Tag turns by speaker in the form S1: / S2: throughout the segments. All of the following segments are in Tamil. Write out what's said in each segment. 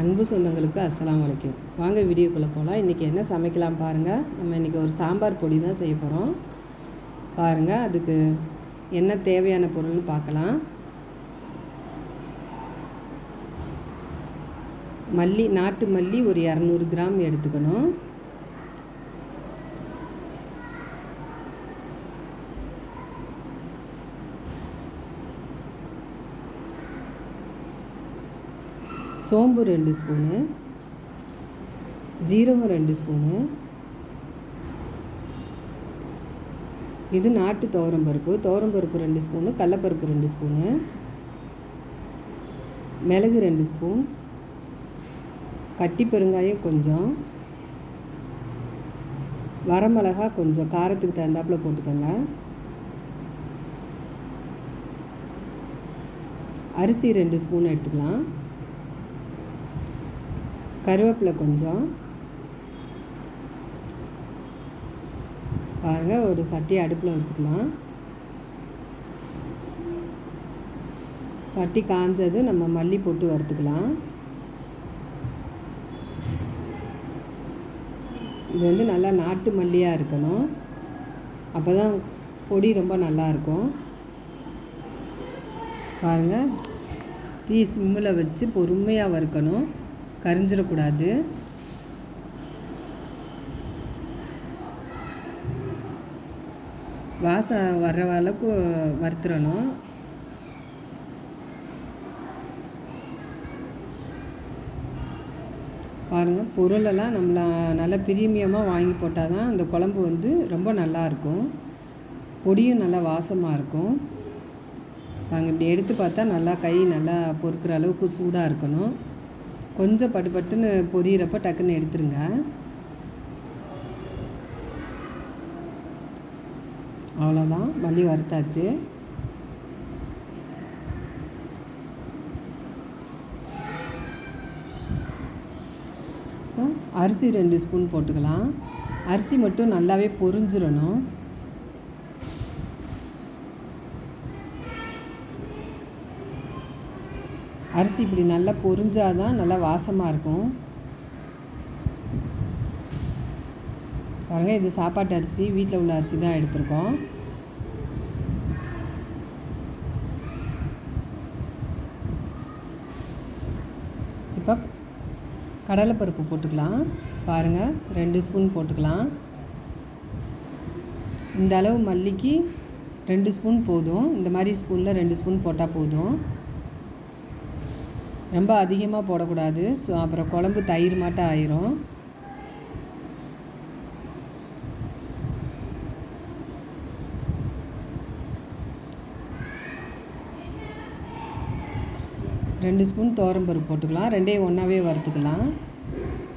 S1: அன்பு சொந்தங்களுக்கு அஸ்லாம் வலைக்கும் வாங்க வீடியோக்குள்ளே போகலாம் இன்றைக்கி என்ன சமைக்கலாம் பாருங்கள் நம்ம இன்றைக்கி ஒரு சாம்பார் பொடி தான் செய்ய போகிறோம் பாருங்கள் அதுக்கு என்ன தேவையான பொருள்னு பார்க்கலாம். மல்லி நாட்டு மல்லி ஒரு இரநூறு கிராம் எடுத்துக்கணும். சோம்பு ரெண்டு ஸ்பூனு ஜீரகம் ரெண்டு ஸ்பூனு. இது நாட்டு துவரம்பருப்பு துவரம்பருப்பு ரெண்டு ஸ்பூனு கடலப்பருப்பு ரெண்டு ஸ்பூனு. மிளகு ரெண்டு ஸ்பூன். கட்டி பெருங்காயம் கொஞ்சம். வரமிளகா கொஞ்சம். காரத்துக்கு தகுந்தாப்பில் போட்டுக்கோங்க. அரிசி ரெண்டு ஸ்பூன் எடுத்துக்கலாம். கருவேப்பிலை கொஞ்சம். பாருங்கள் ஒரு சட்டியை அடுப்பில் வச்சுக்கலாம். சட்டி காஞ்சது நம்ம மல்லி போட்டு வறுத்துக்கலாம். இது வந்து நல்லா நாட்டு மல்லியாக இருக்கணும். அப்போ தான் பொடி ரொம்ப நல்லாயிருக்கும் பாருங்கள் தீ சிம்மில் வச்சு பொறுமையாக வறுக்கணும். கரிஞ்சிடக்கூடாது. வாசம் வர்ற அளவுக்கு வறுத்துடணும். பாருங்கள் பொருளெல்லாம் நம்மள நல்லா பிரீமியமாக வாங்கி போட்டால் தான் அந்த குழம்பு வந்து ரொம்ப நல்லாயிருக்கும் பொடியும் நல்லா வாசமாக இருக்கும். நாங்கள் இப்படி எடுத்து பார்த்தா நல்லா கை நல்லா பொறுக்கிற அளவுக்கு சூடாக இருக்கணும். கொஞ்சம் பட்டு பட்டுன்னு பொரியிறப்ப டக்குன்னு எடுத்துருங்க. அவ்வளோதான் மல்லி வறுத்தாச்சு. அரிசி ரெண்டு ஸ்பூன் போட்டுக்கலாம். அரிசி மட்டும் நல்லாவே பொரிஞ்சிடணும். அரிசி இப்படி நல்லா பொரிஞ்சாதான் நல்லா வாசமாக இருக்கும். பாருங்கள் இது சாப்பாட்டு அரிசி வீட்டில் உள்ள அரிசி தான் எடுத்திருக்கோம். இப்போ கடலைப்பருப்பு போட்டுக்கலாம். பாருங்கள் ரெண்டு ஸ்பூன் போட்டுக்கலாம். இந்த அளவு மல்லிக்கு ரெண்டு ஸ்பூன் போதும். இந்த மாதிரி ஸ்பூனில் ரெண்டு ஸ்பூன் போட்டால் போதும். ரொம்ப அதிகமாக போடக்கூடாது. ஸோ அப்புறம் குழம்பு தயிர் மாட்டம் ஆயிரும். ரெண்டு ஸ்பூன் பருப்பு போட்டுக்கலாம். ரெண்டே ஒன்றாவே வறுத்துக்கலாம்.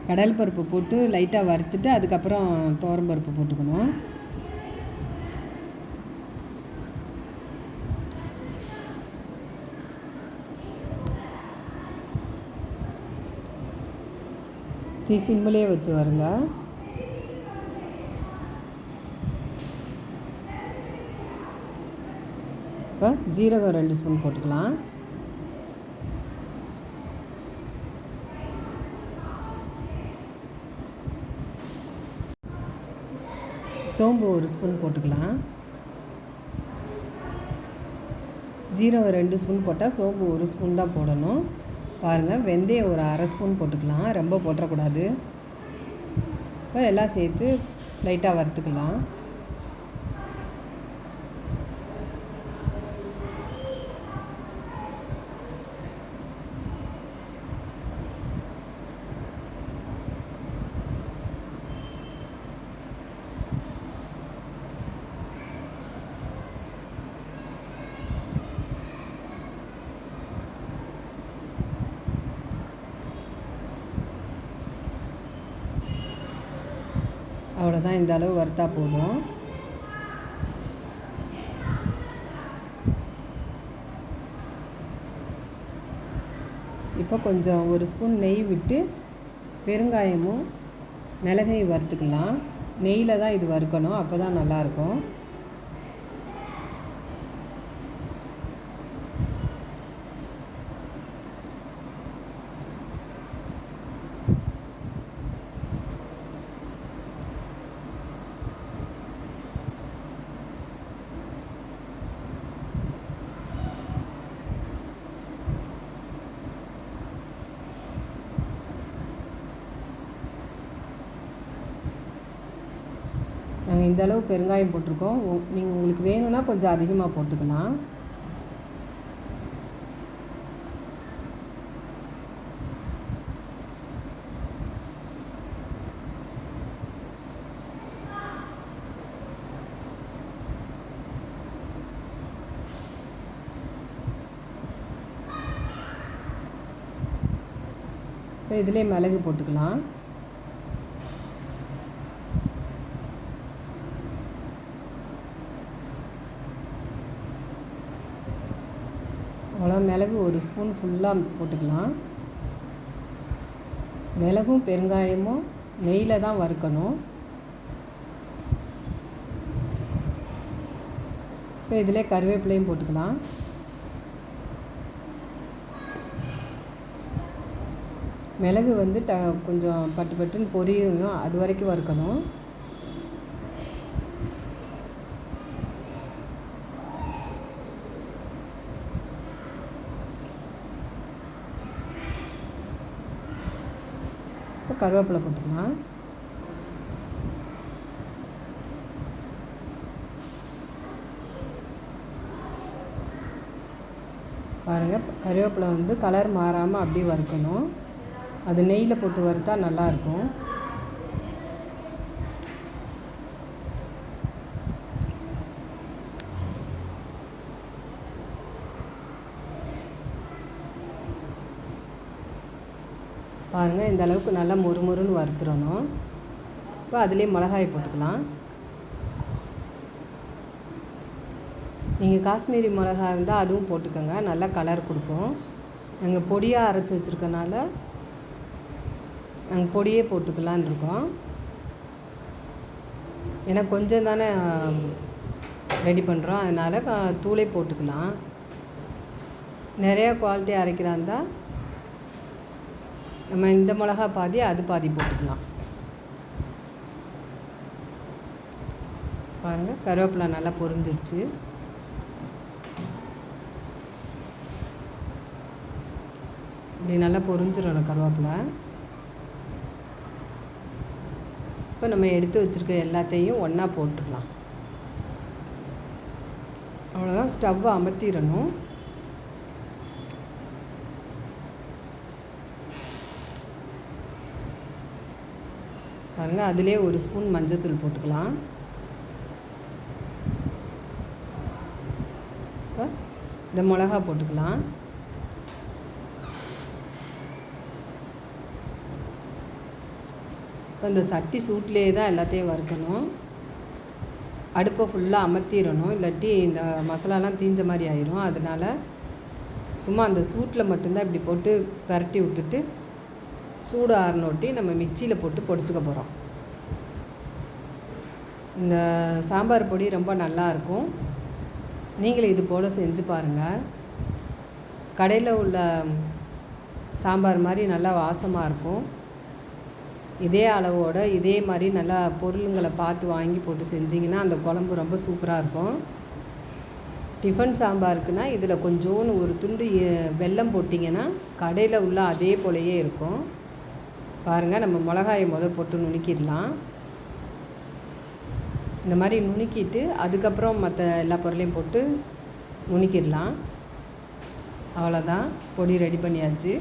S1: கடல் பருப்பு போட்டு லைட்டாக வறுத்துட்டு அதுக்கப்புறம் பருப்பு போட்டுக்கணும். தீ சிம்பிளே வச்சு வருங்க இப்போ ஜீரகம் ரெண்டு ஸ்பூன் போட்டுக்கலாம் சோம்பு ஒரு ஸ்பூன் போட்டுக்கலாம் ஜீரகம் ரெண்டு ஸ்பூன் போட்டால் சோம்பு ஒரு ஸ்பூன் தான் போடணும் பாருங்கள் வெந்தயம் ஒரு அரை ஸ்பூன் போட்டுக்கலாம் ரொம்ப போட்டுறக்கூடாது. இப்போ எல்லாம் சேர்த்து லைட்டாக வறுத்துக்கலாம். தான் இந்த அளவு வறுத்தா போதும். இப்போ கொஞ்சம் ஒரு ஸ்பூன் நெய் விட்டு பெருங்காயமும் மிளகையும் வறுத்துக்கலாம். நெய்யில் தான் இது வறுக்கணும் அப்போ தான் நல்லாயிருக்கும் நாங்கள் இந்த அளவு பெருங்காயம் போட்டிருக்கோம். நீங்கள் உங்களுக்கு வேணும்னா கொஞ்சம் அதிகமாக போட்டுக்கலாம். இப்போ இதிலே மிளகு போட்டுக்கலாம். அவ்வளோ மிளகு ஒரு ஸ்பூன் ஃபுல்லாக போட்டுக்கலாம். மிளகும் பெருங்காயமும் நெய்யில் தான் வறுக்கணும். இப்போ இதிலே கருவேப்பிலையும் போட்டுக்கலாம். மிளகு வந்து ட கொஞ்சம் பட்டு பட்டுன்னு பொரியும் அது வரைக்கும் வறுக்கணும். கருவேப்பிலை போட்டுக்கலாம். பாருங்கள் கருவேப்பிலை வந்து கலர் மாறாமல் அப்படியே வறுக்கணும். அது நெய்யில் போட்டு வறுத்தா நல்லாயிருக்கும் பாருங்கள் இந்த அளவுக்கு நல்லா மொறுமொறுன்னு வறுத்துடணும். இப்போ அதுலேயே மிளகாய் போட்டுக்கலாம். நீங்கள் காஷ்மீரி மிளகா இருந்தால் அதுவும் போட்டுக்கோங்க நல்லா கலர் கொடுக்கும். நாங்கள் பொடியாக அரைச்சி வச்சுருக்கனால நாங்கள் பொடியே போட்டுக்கலான் இருக்கோம். ஏன்னா கொஞ்சம் தானே ரெடி பண்ணுறோம் அதனால் தூளே போட்டுக்கலாம். நிறையா குவாலிட்டி அரைக்கிறா இருந்தால் நம்ம இந்த மிளகா பாதி அது பாதி போட்டுக்கலாம். பாருங்கள் கருவேப்பிலை நல்லா பொரிஞ்சிடுச்சு இப்படி நல்லா பொரிஞ்சிடணும் கருவேப்பிலை. இப்போ நம்ம எடுத்து வச்சுருக்க எல்லாத்தையும் ஒன்றா போட்டுடலாம் அவ்வளோதான் ஸ்டவ்வை அமர்த்திடணும். பாருங்கள் அதிலே ஒரு ஸ்பூன் மஞ்சத்தூள் போட்டுக்கலாம். இப்போ இந்த மிளகா போட்டுக்கலாம். இப்போ இந்த சட்டி சூட்லேயே தான் எல்லாத்தையும் வறுக்கணும். அடுப்பை ஃபுல்லாக அமர்த்திடணும். இல்லாட்டி இந்த மசாலாலாம் தீஞ்ச மாதிரி ஆயிரும். அதனால் சும்மா அந்த சூட்டில் மட்டும்தான் இப்படி போட்டு பரட்டி விட்டுட்டு சூடு ஆறுனோட்டி நம்ம மிக்சியில் போட்டு பொடிச்சுக்க போகிறோம் இந்த சாம்பார் பொடி ரொம்ப நல்லாயிருக்கும் நீங்களும் இது போல் செஞ்சு பாருங்கள் கடையில் உள்ள சாம்பார் மாதிரி நல்லா வாசமாக இருக்கும். இதே அளவோட இதே மாதிரி நல்லா பொருளுங்களை பார்த்து வாங்கி போட்டு செஞ்சிங்கன்னா அந்த குழம்பு ரொம்ப சூப்பராக இருக்கும். டிஃபன் சாம்பாருக்குன்னா இதில் கொஞ்சோன்னு ஒரு துண்டு வெல்லம் போட்டிங்கன்னா கடையில் உள்ள அதே போலயே இருக்கும். பாருங்கள் நம்ம மிளகாயை முத போட்டு நுணுக்கிடலாம். இந்த மாதிரி நுணுக்கிட்டு அதுக்கப்புறம் மற்ற எல்லா பொருளையும் போட்டு நுணுக்கிடலாம். அவ்வளோதான் பொடி ரெடி பண்ணியாச்சு.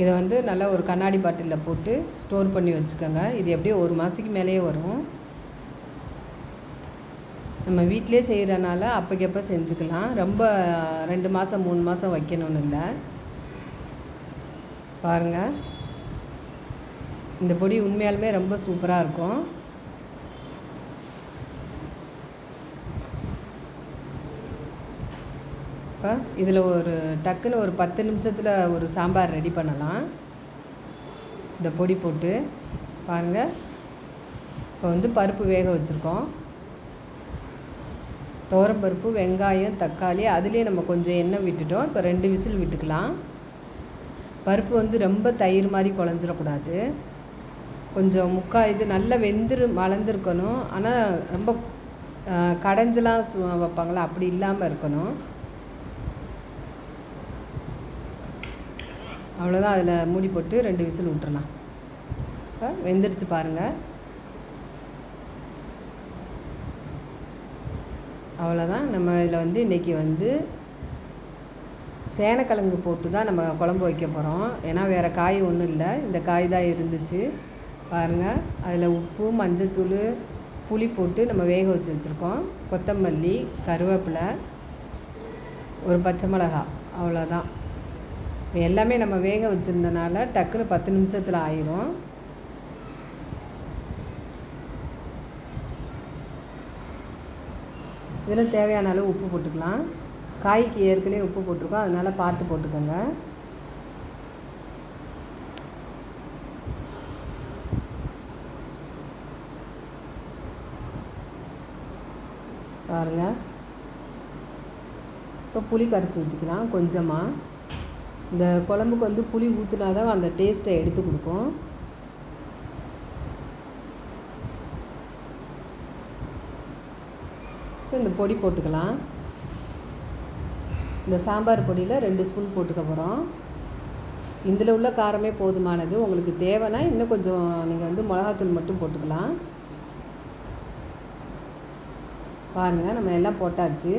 S1: இதை வந்து நல்லா ஒரு கண்ணாடி பாட்டிலில் போட்டு ஸ்டோர் பண்ணி வச்சுக்கோங்க. இது எப்படியும் ஒரு மாதத்துக்கு மேலேயே வரும். நம்ம வீட்டிலே செய்கிறனால அப்போக்கப்போ செஞ்சுக்கலாம். ரொம்ப ரெண்டு மாதம் மூணு மாதம் வைக்கணும்னு இல்லை. பாருங்கள் இந்த பொடி உண்மையாலுமே ரொம்ப சூப்பராக இருக்கும். இப்போ இதில் ஒரு டக்குன்னு ஒரு பத்து நிமிஷத்தில் ஒரு சாம்பார் ரெடி பண்ணலாம். இந்த பொடி போட்டு பாருங்கள் இப்போ வந்து பருப்பு வேக வச்சுருக்கோம். பருப்பு வெங்காயம் தக்காளி அதுலேயே நம்ம கொஞ்சம் எண்ணெய் விட்டுட்டோம். இப்போ ரெண்டு விசில் விட்டுக்கலாம். பருப்பு வந்து ரொம்ப தயிர் மாதிரி குழஞ்சிடக்கூடாது. கொஞ்சம் முக்கா இது நல்லா வெந்துரு மலர்ந்துருக்கணும் ஆனால் ரொம்ப கடைஞ்செலாம் சு வைப்பாங்களா? அப்படி இல்லாமல் இருக்கணும். அவ்வளோதான் அதில் மூடி போட்டு ரெண்டு விசில் விட்டுறலாம். இப்போ வெந்துடுச்சு பாருங்கள் அவ்வளோதான் நம்ம இதில் வந்து இன்றைக்கி வந்து சேனக்கிழங்கு போட்டு தான் நம்ம குழம்பு வைக்க போகிறோம் ஏன்னா வேறு காய் ஒன்றும் இல்லை. இந்த காய் தான் இருந்துச்சு. பாருங்கள் அதில் உப்பு மஞ்சத்தூள் புளி போட்டு நம்ம வேக வச்சு வச்சுருக்கோம். கொத்தமல்லி கருவேப்பிலை ஒரு பச்சை மிளகா அவ்வளோதான் இப்போ எல்லாமே நம்ம வேக வச்சுருந்தனால டக்குன்னு பத்து நிமிஷத்தில் ஆயிரும். இதில் தேவையான அளவு உப்பு போட்டுக்கலாம். காய்க்கு ஏற்கனவே உப்பு போட்டிருக்கோம். அதனால் பார்த்து போட்டுக்கோங்க. பாருங்கள் இப்போ புளி கரைச்சி ஊற்றிக்கலாம் கொஞ்சமாக இந்த குழம்புக்கு வந்து புளி ஊற்றினா தான் அந்த டேஸ்ட்டை எடுத்து கொடுக்கும். இப்போ இந்த பொடி போட்டுக்கலாம். இந்த சாம்பார் பொடியில் ரெண்டு ஸ்பூன் போட்டுக்க போகிறோம் இதில் உள்ள காரமே போதுமானது. உங்களுக்கு தேவைன்னா இன்னும் கொஞ்சம் நீங்கள் வந்து மிளகாத்தூள் மட்டும் போட்டுக்கலாம். பாருங்கள் நம்ம எல்லாம் போட்டாச்சு.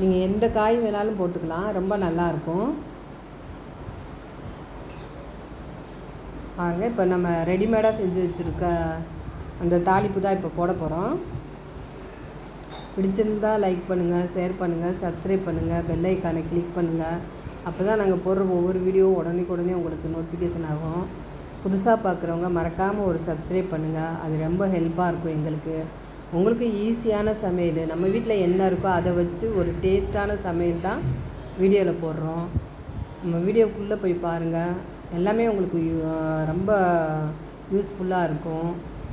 S1: நீங்கள் எந்த காய் வேணாலும் போட்டுக்கலாம் ரொம்ப நல்லாயிருக்கும் பாருங்க இப்போ நம்ம ரெடிமேடாக செஞ்சு வச்சுருக்க அந்த தாளிப்பு தான் இப்போ போட போகிறோம் பிடிச்சிருந்தா லைக் பண்ணுங்கள் ஷேர் பண்ணுங்கள் சப்ஸ்கிரைப் பண்ணுங்கள் பெல் ஐக்கானை கிளிக் பண்ணுங்கள் அப்போ தான் நாங்கள் போடுற ஒவ்வொரு வீடியோவும் உடனே உடனே உங்களுக்கு நோட்டிஃபிகேஷன் ஆகும். புதுசாக பார்க்குறவங்க மறக்காமல் ஒரு சப்ஸ்கிரைப் பண்ணுங்கள் அது ரொம்ப ஹெல்ப்பாக இருக்கும் எங்களுக்கு. உங்களுக்கு ஈஸியான சமையல் நம்ம வீட்டில் என்ன இருக்கோ அதை வச்சு ஒரு டேஸ்ட்டான சமையல் தான் வீடியோவில் போடுறோம். நம்ம வீடியோக்குள்ளே போய் பாருங்கள் எல்லாமே உங்களுக்கு ரொம்ப யூஸ்ஃபுல்லாக இருக்கும்.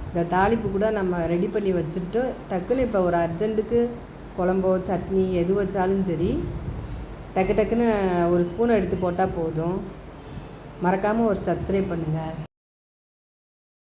S1: இந்த தாளிப்பு கூட நம்ம ரெடி பண்ணி வச்சுட்டு டக்குன்னு இப்போ ஒரு அர்ஜென்ட்டுக்கு குழம்போ சட்னி எது வச்சாலும் சரி டக்கு டக்குன்னு ஒரு ஸ்பூன் எடுத்து போட்டால் போதும். மறக்காமல் ஒரு சப்ஸ்கிரைப் பண்ணுங்கள்